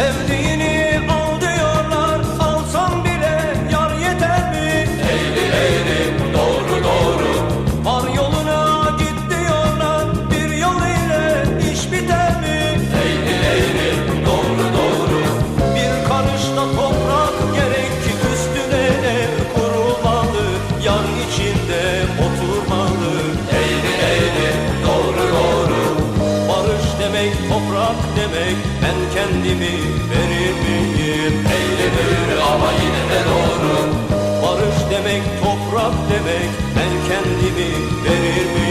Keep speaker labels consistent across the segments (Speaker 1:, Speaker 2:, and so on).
Speaker 1: sevdiğim demek, toprak demek Ben kendimi verir miyim? Eğri ama yine de doğru Barış demek, toprak demek Ben kendimi verir miyim?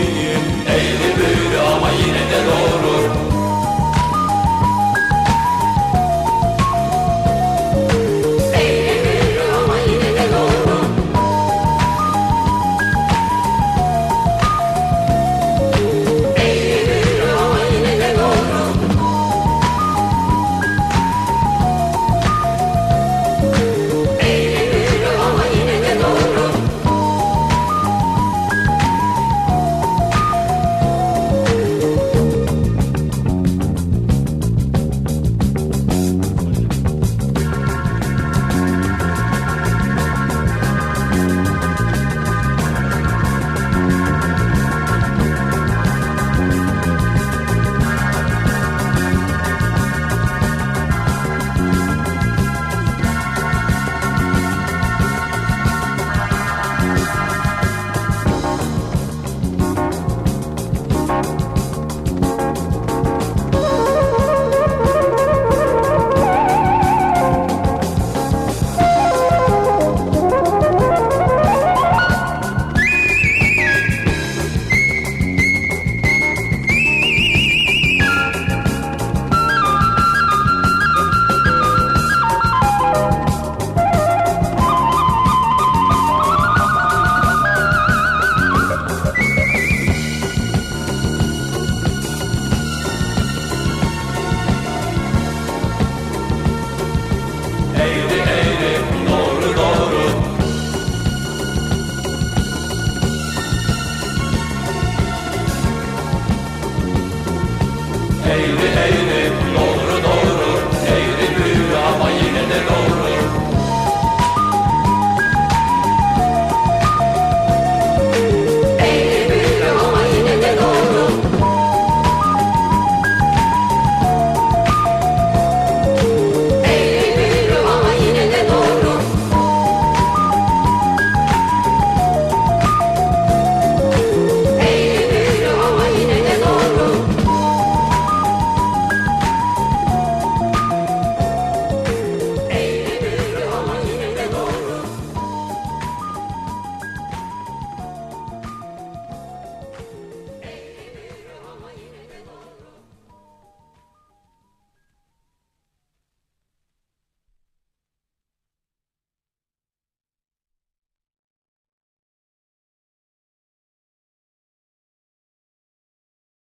Speaker 1: Holy